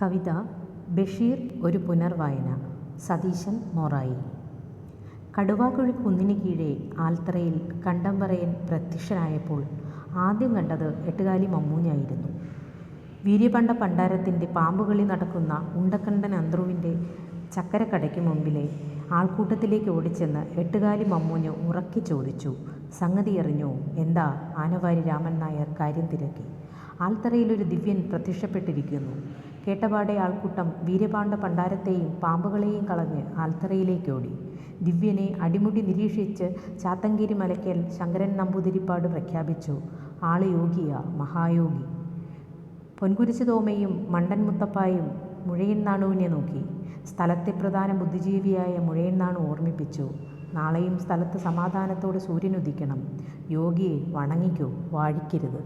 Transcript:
കവിത ബഷീർ ഒരു പുനർവായന സതീശൻ മോറായി. കടുവാക്കുഴി കുന്നിന് കീഴേ ആൽത്തറയിൽ കണ്ടംപറയൻ പ്രത്യക്ഷനായപ്പോൾ ആദ്യം കണ്ടത് എട്ടുകാലി മമ്മൂഞ്ഞായിരുന്നു. വീര്യപണ്ട പണ്ടാരത്തിന്റെ പാമ്പുകളി നടക്കുന്ന ഉണ്ടക്കണ്ടൻ അന്ത്രുവിന്റെ ചക്കരക്കടയ്ക്ക് മുമ്പിലെ ആൾക്കൂട്ടത്തിലേക്ക് ഓടിച്ചെന്ന് എട്ടുകാലി മമ്മൂഞ്ഞ് ഉറക്കി ചോദിച്ചു സംഗതി അറിഞ്ഞു? എന്താ ആനവാരി രാമൻ നായർ കാര്യം തിരക്കി? ആൽത്തറയിലൊരു ദിവ്യൻ പ്രത്യക്ഷപ്പെട്ടിരിക്കുന്നു. കേട്ടപാടെ ആൾക്കൂട്ടം വീരപാണ്ഡ പണ്ടാരത്തെയും പാമ്പുകളെയും കളഞ്ഞ് ആൽത്തറയിലേക്കോടി. ദിവ്യനെ അടിമുടി നിരീക്ഷിച്ച് ചാത്തങ്കേരി മലയ്ക്കൽ ശങ്കരൻ നമ്പൂതിരിപ്പാട് പ്രഖ്യാപിച്ചു. ആൾ യോഗിയ മഹായോഗി. പൊൻകുരിശുതോമയും മണ്ടൻ മുത്തപ്പായും മുഴയൻ നാണുവിനെ നോക്കി. സ്ഥലത്തെ പ്രധാന ബുദ്ധിജീവിയായ മുഴയൻ നാണു ഓർമ്മിപ്പിച്ചു. നാളെയും സ്ഥലത്ത് സമാധാനത്തോടെ സൂര്യനുദിക്കണം. യോഗിയെ വണങ്ങിക്കോ വാഴിക്കരുത്.